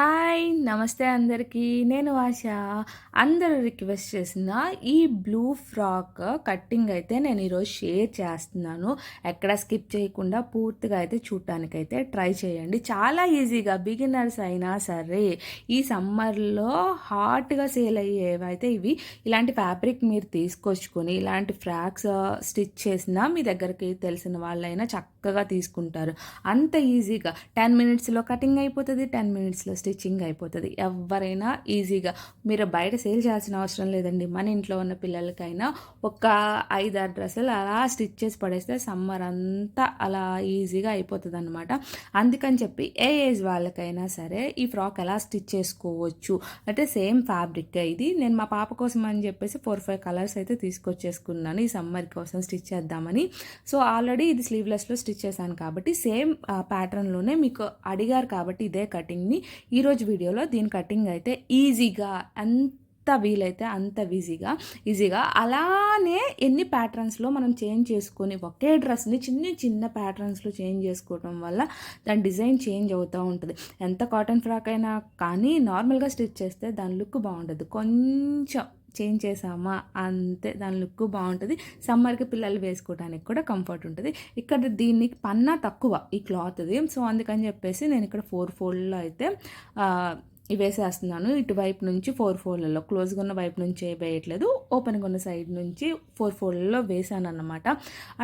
Hi నమస్తే అందరికీ. నేను ఆశ. అందరూ రిక్వెస్ట్ చేసిన ఈ బ్లూ ఫ్రాక్ కట్టింగ్ అయితే నేను ఈరోజు షేర్ చేస్తున్నాను. ఎక్కడ స్కిప్ చేయకుండా పూర్తిగా అయితే చూడటానికైతే ట్రై చేయండి. చాలా ఈజీగా బిగినర్స్ అయినా సరే ఈ సమ్మర్లో హాట్గా సేల్ అయ్యేవైతే ఇవి ఇలాంటి ఫ్యాబ్రిక్ మీరు తీసుకొచ్చుకొని ఇలాంటి ఫ్రాక్స్ స్టిచ్ చేసినా మీ దగ్గరికి తెలిసిన వాళ్ళైనా చక్క చక్కగా తీసుకుంటారు. అంత ఈజీగా. టెన్ మినిట్స్లో కటింగ్ అయిపోతుంది టెన్ మినిట్స్లో స్టిచ్చింగ్ అయిపోతుంది. ఎవరైనా ఈజీగా. మీరు బయట సేల్ చేయాల్సిన అవసరం లేదండి. మన ఇంట్లో ఉన్న పిల్లలకైనా ఒక ఐదారు డ్రెస్సులు అలా స్టిచ్ చేసి పడేస్తే సమ్మర్ అంతా అలా ఈజీగా అయిపోతుంది అనమాట అందుకని చెప్పి ఏ ఏజ్ వాళ్ళకైనా సరే ఈ ఫ్రాక్ ఎలా స్టిచ్ చేసుకోవచ్చు? అంటే సేమ్ ఫ్యాబ్రిక్ ఇది. నేను మా పాప కోసం అని చెప్పేసి ఫోర్ ఫైవ్ కలర్స్ అయితే తీసుకొచ్చేసుకున్నాను ఈ సమ్మర్ కోసం స్టిచ్ చేద్దామని. సో ఆల్రెడీ ఇది స్లీవ్లెస్లో స్టిచ్ చేశాను కాబట్టి సేమ్ ప్యాటర్న్లోనే మీకు అడిగారు కాబట్టి ఇదే కటింగ్ని. ఈరోజు వీడియోలో దీని కటింగ్ అయితే ఈజీగా ఎంత వీలైతే అంత ఈజీగా ఈజీగా అలానే ఎన్ని ప్యాటర్న్స్లో మనం చేంజ్ చేసుకొని ఒకే డ్రెస్ని చిన్న చిన్న ప్యాటర్న్స్లో చేంజ్ చేసుకోవడం వల్ల దాని డిజైన్ చేంజ్ అవుతూ ఉంటుంది. ఎంత కాటన్ ఫ్రాక్ అయినా కానీ నార్మల్గా స్టిచ్ చేస్తే దాని లుక్ బాగుంటుంది కొంచెం చేంజ్ చేసామా అంతే దాని లుక్ బాగుంటుంది. సమ్మర్కి పిల్లలు వేసుకోవడానికి కూడా కంఫర్ట్ ఉంటుంది. ఇక్కడ దీనికి పన్నా తక్కువ ఈ క్లాత్ది. సో అందుకని చెప్పేసి నేను ఇక్కడ ఫోర్ ఫోల్డ్లో అయితే వేసేస్తున్నాను. ఇటువైపు నుంచి ఫోర్ ఫోల్డ్లలో క్లోజ్గా ఉన్న వైపు నుంచి వేయట్లేదు. ఓపెన్గా ఉన్న సైడ్ నుంచి ఫోర్ ఫోల్డ్లో వేసాను అనమాట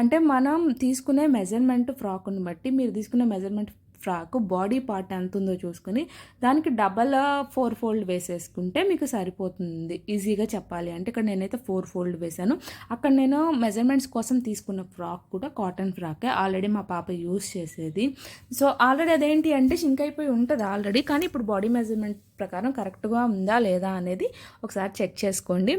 అంటే మనం తీసుకునే మెజర్మెంట్ ఫ్రాక్ని బట్టి మీరు తీసుకునే మెజర్మెంట్ ఫ్రాక్ బాడీ పార్ట్ ఎంత ఉందో చూసుకొని దానికి డబల్ ఫోర్ ఫోల్డ్ వేసేసుకుంటే మీకు సరిపోతుంది. ఈజీగా చెప్పాలి అంటే ఇక్కడ నేనైతే ఫోర్ ఫోల్డ్ వేశాను. అక్కడ నేను మెజర్మెంట్స్ కోసం తీసుకున్న ఫ్రాక్ కూడా కాటన్ ఫ్రాకే ఆల్రెడీ మా పాప యూస్ చేసేది. సో ఆల్రెడీ అదేంటి అంటే షింక్ అయిపోయి ఉంటుంది ఆల్రెడీ కానీ ఇప్పుడు బాడీ మెజర్మెంట్ ప్రకారం కరెక్ట్గా ఉందా లేదా అనేది ఒకసారి చెక్ చేసుకోండి.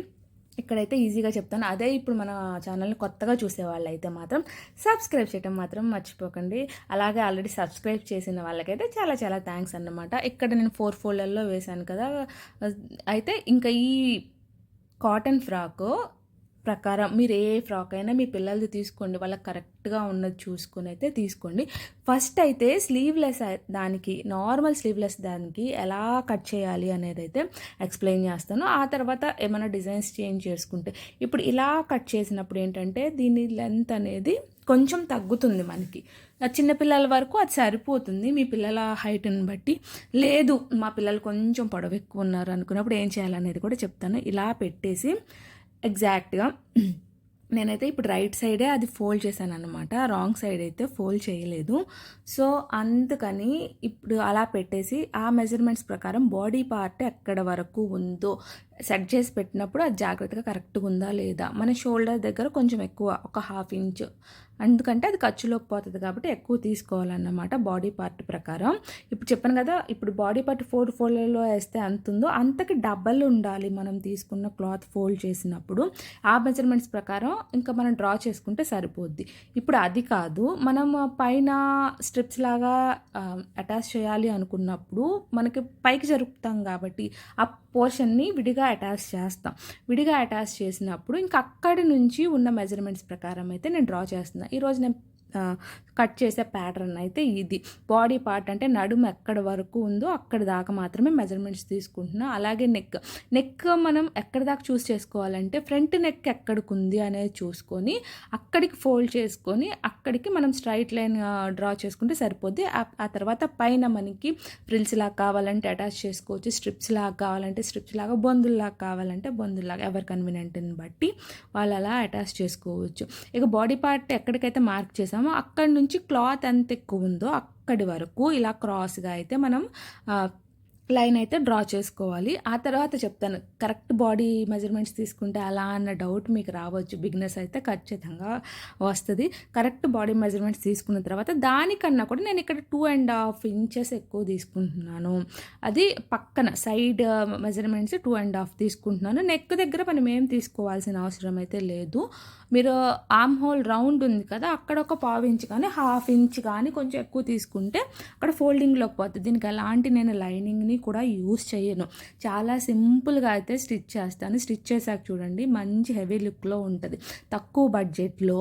ఇక్కడైతే ఈజీగా చెప్తాను. అదే ఇప్పుడు మన ఛానల్ని కొత్తగా చూసే వాళ్ళు అయితే మాత్రం సబ్స్క్రైబ్ చేయడం మాత్రం మర్చిపోకండి. అలాగే ఆల్రెడీ సబ్స్క్రైబ్ చేసిన వాళ్ళకైతే చాలా చాలా థ్యాంక్స్ అన్నమాట. ఇక్కడ నేను ఫోర్ ఫోల్డర్లో వేశాను కదా. అయితే ఇంకా ఈ కాటన్ ఫ్రాకు ప్రకారం మీరు ఏ ఫ్రాక్ అయినా మీ పిల్లలది తీసుకోండి. వాళ్ళకి కరెక్ట్గా ఉన్నది చూసుకొని అయితే తీసుకోండి. ఫస్ట్ అయితే స్లీవ్లెస్ దానికి నార్మల్ స్లీవ్లెస్ దానికి ఎలా కట్ చేయాలి అనేది అయితే ఎక్స్ప్లెయిన్ చేస్తాను. ఆ తర్వాత ఏమైనా డిజైన్స్ చేంజ్ చేసుకుంటే ఇప్పుడు ఇలా కట్ చేసినప్పుడు ఏంటంటే దీని లెంత్ అనేది కొంచెం తగ్గుతుంది మనకి. చిన్నపిల్లల వరకు అది సరిపోతుంది. మీ పిల్లల హైట్ని బట్టి. లేదు మా పిల్లలు కొంచెం పొడవు ఎక్కువ ఉన్నారు అనుకున్నప్పుడు ఏం చేయాలనేది కూడా చెప్తాను. ఇలా పెట్టేసి ఎగ్జాక్ట్గా నేనైతే ఇప్పుడు రైట్ సైడే అది ఫోల్డ్ చేశాను అనమాట రాంగ్ సైడ్ అయితే ఫోల్డ్ చేయలేదు. సో అందుకని ఇప్పుడు అలా పెట్టేసి ఆ మెజర్మెంట్స్ ప్రకారం బాడీ పార్ట్ ఎక్కడ వరకు ఉందో సెట్ చేసి పెట్టినప్పుడు అది జాగ్రత్తగా కరెక్ట్గా ఉందా లేదా? మన షోల్డర్ దగ్గర కొంచెం ఎక్కువ ఒక హాఫ్ ఇంచ్. ఎందుకంటే అది ఖర్చులోకి పోతుంది కాబట్టి ఎక్కువ తీసుకోవాలన్నమాట బాడీ పార్ట్ ప్రకారం. ఇప్పుడు చెప్పాను కదా ఇప్పుడు బాడీ పార్ట్ ఫోర్ ఫోల్డ్లో వేస్తే అంత ఉందో అంతకి డబ్బల్ ఉండాలి మనం తీసుకున్న క్లాత్ ఫోల్డ్ చేసినప్పుడు. ఆ మెజర్మెంట్స్ ప్రకారం ఇంకా మనం డ్రా చేసుకుంటే సరిపోద్ది. ఇప్పుడు అది కాదు మనం పైన స్ట్రిప్స్ లాగా అటాచ్ చేయాలి అనుకున్నప్పుడు మనకి పైకి జరుపుతాం కాబట్టి ఆ పోర్షన్ని విడిగా అటాచ్ చేస్తాం. విడిగా అటాచ్ చేసినప్పుడు ఇంకా అక్కడి నుంచి ఉన్న మెజర్మెంట్స్ ప్రకారం అయితే నేను డ్రా చేస్తున్నాను ఈరోజు నేను కట్ చేసే ప్యాటర్న్ అయితే ఇది. బాడీ పార్ట్ అంటే నడుము ఎక్కడ వరకు ఉందో అక్కడ దాకా మాత్రమే మెజర్మెంట్స్ తీసుకుంటున్నాం. అలాగే నెక్. నెక్ మనం ఎక్కడ దాకా చూస్ చేసుకోవాలంటే ఫ్రంట్ నెక్ ఎక్కడికి ఉంది అనేది చూసుకొని అక్కడికి ఫోల్డ్ చేసుకొని అక్కడికి మనం స్ట్రైట్ లైన్ డ్రా చేసుకుంటే సరిపోద్ది. ఆ తర్వాత పైన మనకి ఫ్రిల్స్ లాగా కావాలంటే అటాచ్ చేసుకోవచ్చు. స్ట్రిప్స్ లాగా కావాలంటే స్ట్రిప్స్ లాగా బొందుల్లాగా కావాలంటే బొందుల్లాగా ఎవరి కన్వీనియంట్ని బట్టి వాళ్ళు అలా అటాచ్ చేసుకోవచ్చు. ఇక బాడీ పార్ట్ ఎక్కడికైతే మార్క్ చేసామో అక్కడి నుంచి క్లాత్ ఎంత ఎక్కువ ఉందో అక్కడి వరకు ఇలా క్రాస్గా అయితే మనం లైన్ అయితే డ్రా చేసుకోవాలి. ఆ తర్వాత చెప్తాను కరెక్ట్ బాడీ మెజర్మెంట్స్ తీసుకుంటే అలా అన్న డౌట్ మీకు రావచ్చు. బిగినర్స్ అయితే ఖచ్చితంగా వస్తుంది. కరెక్ట్ బాడీ మెజర్మెంట్స్ తీసుకున్న తర్వాత దానికన్నా కూడా నేను ఇక్కడ టూ అండ్ హాఫ్ ఇంచెస్ ఎక్కువ తీసుకుంటున్నాను. అది పక్కన side measurements two and half తీసుకుంటున్నాను. నెక్ దగ్గర మనం ఏం తీసుకోవాల్సిన అవసరం అయితే లేదు. మీరు ఆమ్ హోల్ రౌండ్ ఉంది కదా అక్కడ ఒక పావు ఇంచ్ కానీ హాఫ్ ఇంచ్ కానీ కొంచెం ఎక్కువ తీసుకుంటే అక్కడ ఫోల్డింగ్లోకి పోతుంది దీనికి అలాంటి నేను లైనింగ్ని కూడా యూస్ చేయను. చాలా సింపుల్గా అయితే స్టిచ్ చేస్తాను. స్టిచ్ చేశాక చూడండి మంచి హెవీ లుక్లో ఉంటుంది. తక్కువ బడ్జెట్లో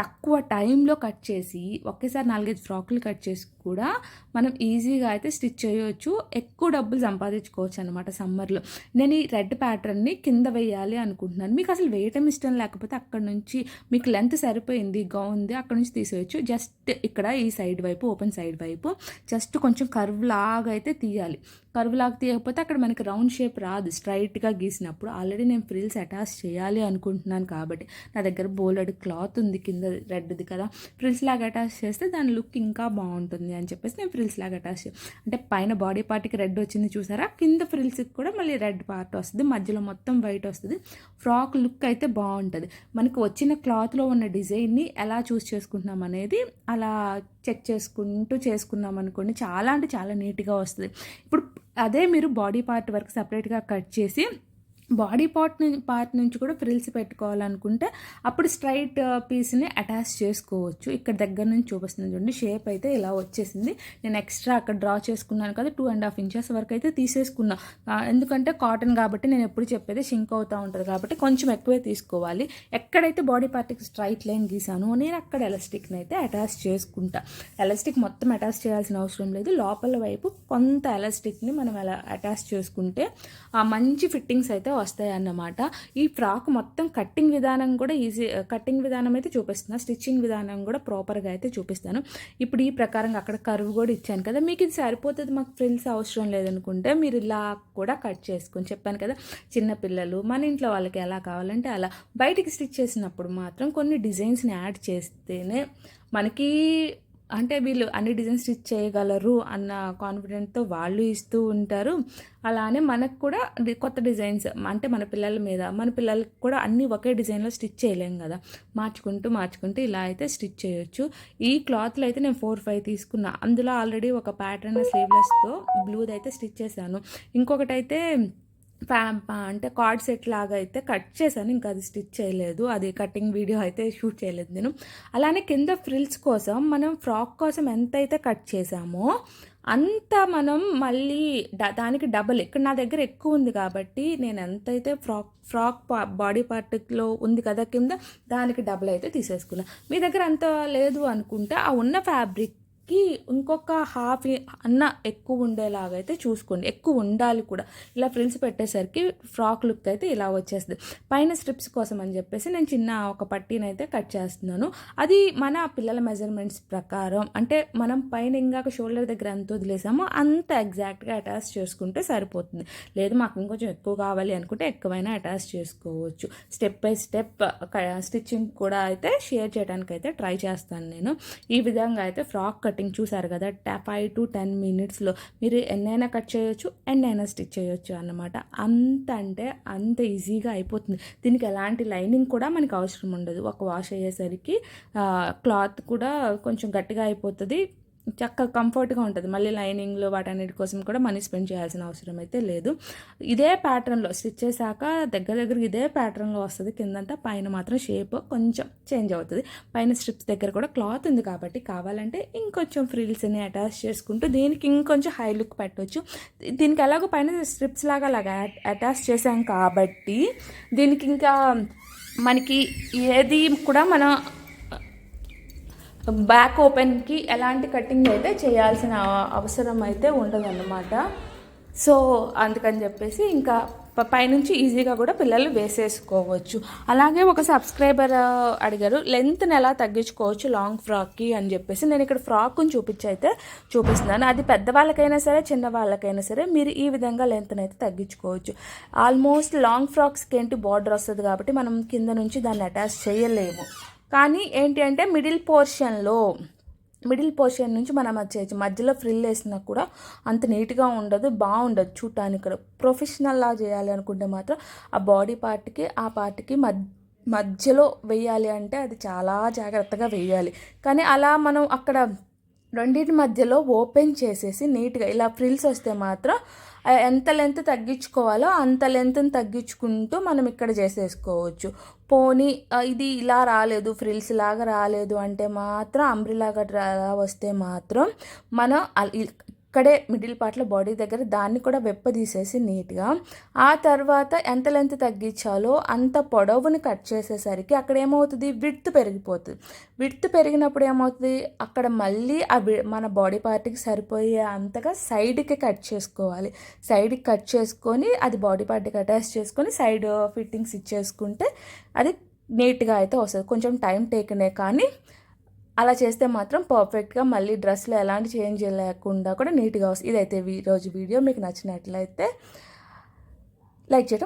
తక్కువ టైంలో కట్ చేసి ఒకేసారి నాలుగైదు ఫ్రాక్లు కట్ చేసి కూడా మనం ఈజీగా అయితే స్టిచ్ చేయవచ్చు ఎక్కువ డబ్బులు సంపాదించుకోవచ్చు అనమాట సమ్మర్లో. నేను ఈ రెడ్ ప్యాటర్న్ని కింద వేయాలి అనుకుంటున్నాను. మీకు అసలు వేయటం ఇష్టం లేకపోతే అక్కడ నుంచి మీకు లెంత్ సరిపోయింది గౌన్ది అక్కడ నుంచి తీసేయచ్చు. జస్ట్ ఇక్కడ ఈ సైడ్ వైపు ఓపెన్ సైడ్ వైపు జస్ట్ కొంచెం కర్వ్ లాగా అయితే తీయాలి. కర్వ్ తీయకపోతే అక్కడ మనకి రౌండ్ షేప్ రాదు. స్ట్రైట్గా గీసినప్పుడు ఆల్రెడీ నేను ఫ్రిల్స్ అటాచ్ చేయాలి అనుకుంటున్నాను కాబట్టి. నా దగ్గర బోలెడ్ క్లాత్ ఉంది కింద రెడ్ది కదా. ఫ్రిల్స్ లాగా అటాచ్ చేస్తే దాని లుక్ ఇంకా బాగుంటుంది అని చెప్పేసి నేను ఫ్రిల్స్ లాగా అటాచ్ చే- అంటే పైన బాడీ పార్ట్కి రెడ్ వచ్చింది చూసారా? కింద ఫ్రిల్స్కి కూడా మళ్ళీ రెడ్ పార్ట్ వస్తుంది. మధ్యలో మొత్తం వైట్ వస్తుంది. ఫ్రాక్ లుక్ అయితే బాగుంటుంది. మనకు వచ్చిన క్లాత్లో ఉన్న డిజైన్ని ఎలా చూస్ చేసుకుంటున్నాం అనేది అలా చెక్ చేసుకుంటూ చేసుకున్నాం అనుకోండి చాలా అంటే చాలా నీట్గా వస్తుంది. ఇప్పుడు అదే మీరు బాడీ పార్ట్ వరకు సపరేట్గా కట్ చేసి బాడీ పార్ట్ పార్ట్ నుంచి కూడా ఫ్రిల్స్ పెట్టుకోవాలనుకుంటే అప్పుడు స్ట్రైట్ పీస్ని అటాచ్ చేసుకోవచ్చు. ఇక్కడ దగ్గర నుంచి చూపిస్తుంది చూడండి షేప్ అయితే ఇలా వచ్చేసింది. నేను ఎక్స్ట్రా అక్కడ డ్రా చేసుకున్నాను కదా టూ అండ్ హాఫ్ ఇంచెస్ వరకు అయితే తీసేసుకున్నా. ఎందుకంటే కాటన్ కాబట్టి నేను ఎప్పుడు చెప్పేది షింక్ అవుతూ ఉంటుంది కాబట్టి కొంచెం ఎక్కువే తీసుకోవాలి. ఎక్కడైతే బాడీ పార్ట్కి స్ట్రైట్ లైన్ గీసానో నేను అక్కడ ఎలాస్టిక్ని అయితే అటాచ్ చేసుకుంటా. ఎలాస్టిక్ మొత్తం అటాచ్ చేయాల్సిన అవసరం లేదు. లోపల వైపు కొంత ఎలాస్టిక్ని మనం అలా అటాచ్ చేసుకుంటే ఆ మంచి ఫిట్టింగ్స్ అయితే వస్తాయన్నమాట. ఈ ఫ్రాక్ మొత్తం కట్టింగ్ విధానం కూడా ఈజీ కట్టింగ్ విధానం అయితే చూపిస్తున్నా. స్టిచ్చింగ్ విధానం కూడా ప్రాపర్గా అయితే చూపిస్తాను. ఇప్పుడు ఈ ప్రకారంగా అక్కడ కరువు కూడా ఇచ్చాను కదా. మీకు ఇది సరిపోతుంది మాకు ఫ్రిల్స్ అవసరం లేదనుకుంటే మీరు ఇలా కూడా కట్ చేసుకొని చెప్పాను కదా. చిన్నపిల్లలు మన ఇంట్లో వాళ్ళకి ఎలా కావాలంటే అలా. బయటికి స్టిచ్ చేసినప్పుడు మాత్రం కొన్ని డిజైన్స్ని యాడ్ చేస్తేనే మనకి అంటే వీళ్ళు అన్ని డిజైన్స్ స్టిచ్ చేయగలరు అన్న కాన్ఫిడెంట్తో వాళ్ళు ఇస్తూ ఉంటారు. అలానే మనకు కూడా కొత్త డిజైన్స్ అంటే మన పిల్లల మీద మన పిల్లలకి కూడా అన్నీ ఒకే డిజైన్లో స్టిచ్ చేయలేం కదా. మార్చుకుంటూ మార్చుకుంటూ ఇలా అయితే స్టిచ్ చేయొచ్చు. ఈ క్లాత్లో అయితే నేను ఫోర్ ఫైవ్ తీసుకున్నా. అందులో ఆల్రెడీ ఒక ప్యాటర్న్ స్లీవ్లెస్తో బ్లూది అయితే స్టిచ్ చేశాను. ఇంకొకటి అయితే అంటే కార్డ్ సెట్ లాగా అయితే కట్ చేశాను. ఇంకా అది స్టిచ్ చేయలేదు. అది కటింగ్ వీడియో అయితే షూట్ చేయలేదు నేను. అలానే కింద ఫ్రిల్స్ కోసం మనం ఫ్రాక్ కోసం ఎంత అయితే కట్ చేసామో అంత మనం మళ్ళీ డ- దానికి డబల్. ఇక్కడ నా దగ్గర ఎక్కువ ఉంది కాబట్టి నేను ఎంతైతే ఫ్రాక్ ఫ్రాక్ బాడీ పార్ట్లో ఉంది కదా కింద దానికి డబల్ అయితే తీసేసుకున్నా. మీ దగ్గర అంత లేదు అనుకుంటే ఆ ఉన్న ఫ్యాబ్రిక్ కి ఇంకొక హాఫ్ అన్న ఎక్కువ ఉండేలాగా అయితే చూసుకోండి. ఎక్కువ ఉండాలి కూడా. ఇలా ఫ్రిల్స్ పెట్టేసరికి ఫ్రాక్ లుక్ అయితే ఇలా వచ్చేస్తుంది. పైన స్ట్రిప్స్ కోసం అని చెప్పేసి నేను చిన్న ఒక పట్టీని అయితే కట్ చేస్తున్నాను. అది మన పిల్లల మెజర్మెంట్స్ ప్రకారం అంటే మనం పైన ఇంకా షోల్డర్ దగ్గర ఎంత వదిలేసామో అంత ఎగ్జాక్ట్గా అటాచ్ చేసుకుంటే సరిపోతుంది. లేదు మాకు ఇంకొంచెం ఎక్కువ కావాలి అనుకుంటే ఎక్కువైనా అటాచ్ చేసుకోవచ్చు. స్టెప్ బై స్టెప్ స్టిచ్చింగ్ కూడా అయితే షేర్ చేయడానికి అయితే ట్రై చేస్తాను నేను. ఈ విధంగా అయితే ఫ్రాక్ కట్ కటింగ్ చూసారు కదా ఫైవ్ టు టెన్ మినిట్స్లో మీరు ఎన్నైనా కట్ చేయొచ్చు ఎన్నైనా స్టిచ్ చేయొచ్చు అన్నమాట. అంత అంటే అంత ఈజీగా అయిపోతుంది. దీనికి ఎలాంటి లైనింగ్ కూడా మనకి అవసరం ఉండదు. ఒక వాష్ అయ్యేసరికి క్లాత్ కూడా కొంచెం గట్టిగా అయిపోతుంది. చక్కగా కంఫర్ట్గా ఉంటుంది. మళ్ళీ లైనింగ్లు వాటన్నిటి కోసం కూడా మనీ స్పెండ్ చేయాల్సిన అవసరం అయితే లేదు. ఇదే ప్యాటర్న్లో స్టిచ్ చేశాక దగ్గర దగ్గర ఇదే ప్యాటర్న్లో వస్తుంది. కిందంతా పైన మాత్రం షేప్ కొంచెం చేంజ్ అవుతుంది. పైన స్ట్రిప్స్ దగ్గర కూడా క్లాత్ ఉంది కాబట్టి కావాలంటే ఇంకొంచెం ఫ్రిల్స్ని అటాచ్ చేసుకుంటూ దీనికి ఇంకొంచెం హై లుక్ పెట్టవచ్చు దీనికి ఎలాగో పైన స్ట్రిప్స్ లాగా అలాగా అటాచ్ చేసాం కాబట్టి దీనికి ఇంకా మనకి ఏది కూడా మన బ్యాక్ ఓపెన్కి ఎలాంటి కటింగ్ అయితే చేయాల్సిన అవసరం అయితే ఉండదన్నమాట. సో అందుకని చెప్పేసి ఇంకా పైనుంచి ఈజీగా కూడా పిల్లలు వేసేసుకోవచ్చు. అలాగే ఒక సబ్స్క్రైబర్ అడిగారు లెంత్ని ఎలా తగ్గించుకోవచ్చు? లాంగ్ ఫ్రాక్కి? అని చెప్పేసి నేను ఇక్కడ ఫ్రాక్ని చూపించి అయితే చూపిస్తున్నాను. అది పెద్దవాళ్ళకైనా సరే చిన్న వాళ్ళకైనా సరే మీరు ఈ విధంగా లెంత్ని అయితే తగ్గించుకోవచ్చు. ఆల్మోస్ట్ లాంగ్ ఫ్రాక్స్కి ఏంటి బార్డర్ వస్తుంది కాబట్టి మనం కింద నుంచి దాన్ని అటాచ్ చేయలేము. కానీ ఏంటి అంటే మిడిల్ పోర్షన్లో మిడిల్ పోర్షన్ నుంచి మనం వచ్చేసి మధ్యలో ఫ్రిల్ వేసినా కూడా అంత నీట్గా ఉండదు బాగుండదు చూడటానికి కూడా. ప్రొఫెషనల్లా చేయాలి అనుకుంటే మాత్రం ఆ బాడీ పార్ట్కి ఆ పార్ట్కి మధ్య మధ్యలో వేయాలి అంటే అది చాలా జాగ్రత్తగా వేయాలి. కానీ అలా మనం అక్కడ రెండింటి మధ్యలో ఓపెన్ చేసేసి నీట్గా ఇలా ఫ్రిల్స్ వస్తే మాత్రం ఎంత లెంత్ తగ్గించుకోవాలో అంత లెంత్ని తగ్గించుకుంటూ మనం ఇక్కడ చేసేసుకోవచ్చు. పోనీ ఇది ఇలా రాలేదు ఫ్రిల్స్ లాగా రాలేదు అంటే మాత్రం అంబ్రిలాగా గట్రా వస్తే మాత్రం మనం ఇక్కడే మిడిల్ పార్ట్లో బాడీ దగ్గర దాన్ని కూడా వెప్పదీసేసి నీట్గా ఆ తర్వాత ఎంత లెంత్ తగ్గించాలో అంత పొడవుని కట్ చేసేసరికి అక్కడ ఏమవుతుంది విడ్త్ పెరిగిపోతుంది. విడ్త్ పెరిగినప్పుడు ఏమవుతుంది? అక్కడ మళ్ళీ అవి మన బాడీ పార్ట్కి సరిపోయే అంతగా సైడ్కి కట్ చేసుకోవాలి. సైడ్కి కట్ చేసుకొని అది బాడీ పార్ట్కి అటాచ్ చేసుకొని సైడ్ ఫిట్టింగ్స్ ఇచ్చేసుకుంటే అది నీట్గా అయితే వస్తుంది. కొంచెం టైం టేకనే కానీ అలా చేస్తే మాత్రం పర్ఫెక్ట్గా మళ్ళీ డ్రెస్లో ఎలాంటి చేంజ్ లేకుండా కూడా నీట్గా వస్తుంది. ఇదైతే ఈరోజు రోజు వీడియో. మీకు నచ్చినట్లయితే లైక్ చేయడం